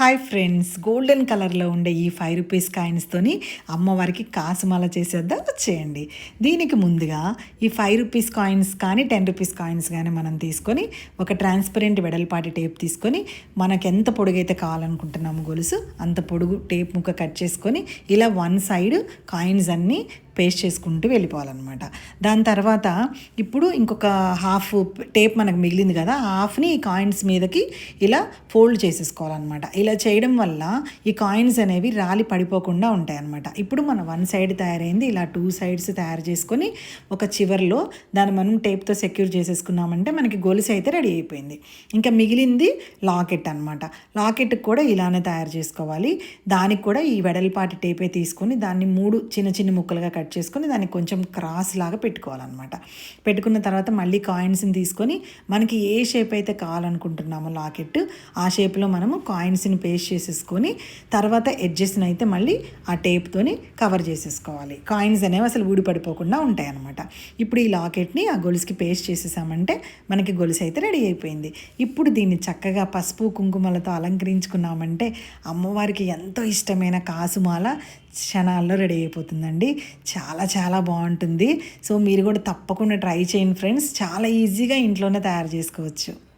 Hi friends golden కలర్లో ఉండే ఈ ఫైవ్ రూపీస్ కాయిన్స్తోని అమ్మవారికి కాసుమాల చేసేద్దాం. వచ్చేయండి. దీనికి ముందుగా ఈ ఫైవ్ రూపీస్ కాయిన్స్ కానీ టెన్ రూపీస్ కాయిన్స్ కానీ మనం తీసుకొని ఒక ట్రాన్స్పరెంట్ వెడల్పాటి టేప్ తీసుకొని మనకు ఎంత పొడుగైతే కావాలనుకుంటున్నాము గొలుసు అంత పొడుగు టేప్ ముక్క కట్ చేసుకొని ఇలా వన్ సైడ్ కాయిన్స్ అన్నీ పేస్ట్ చేసుకుంటూ వెళ్ళిపోవాలన్నమాట. దాని తర్వాత ఇప్పుడు ఇంకొక హాఫ్ టేప్ మనకు మిగిలింది కదా హాఫ్ని ఈ కాయిన్స్ మీదకి ఇలా ఫోల్డ్ చేసేసుకోవాలన్నమాట. ఇలా చేయడం వల్ల ఈ కాయిన్స్ అనేవి రాలి పడిపోకుండా ఉంటాయి అన్నమాట ఇప్పుడు మన వన్ సైడ్ తయారైంది ఇలా టూ సైడ్స్ తయారు చేసుకొని ఒక చివర్లో దాన్ని మనం టేప్తో సెక్యూర్ చేసేసుకున్నామంటే మనకి గొలుసు అయితే రెడీ అయిపోయింది. ఇంకా మిగిలింది లాకెట్ అనమాట లాకెట్ కూడా ఇలానే తయారు చేసుకోవాలి. దానికి కూడా ఈ వెడల్పాటి టేపే తీసుకొని దాన్ని మూడు చిన్న చిన్న ముక్కలుగా కట్ చేసుకొని దాన్ని కొంచెం క్రాస్ లాగా పెట్టుకోవాలన్నమాట. పెట్టుకున్న తర్వాత మళ్ళీ కాయిన్స్ని తీసుకొని మనకి ఏ షేప్ అయితే కావాలనుకుంటున్నామో లాకెట్ ఆ షేప్లో మనము కాయిన్స్ని పేస్ట్ చేసేసుకొని తర్వాత ఎడ్జెస్ని అయితే మళ్ళీ ఆ టేప్తోని కవర్ చేసేసుకోవాలి. కాయిన్స్ అనేవి అసలు ఊడిపడిపోకుండా ఉంటాయి అనమాట ఇప్పుడు ఈ లాకెట్ని ఆ గొలుసుకి పేస్ట్ చేసేసామంటే మనకి గొలుసు అయితే రెడీ అయిపోయింది. ఇప్పుడు దీన్ని చక్కగా పసుపు కుంకుమలతో అలంకరించుకున్నామంటే అమ్మవారికి ఎంతో ఇష్టమైన కాసుమాల క్షణాల్లో రెడీ అయిపోతుందండి. చాలా చాలా బాగుంటుంది. సో మీరు కూడా తప్పకుండా ట్రై చేయండి ఫ్రెండ్స్. చాలా ఈజీగా ఇంట్లోనే తయారు చేసుకోవచ్చు.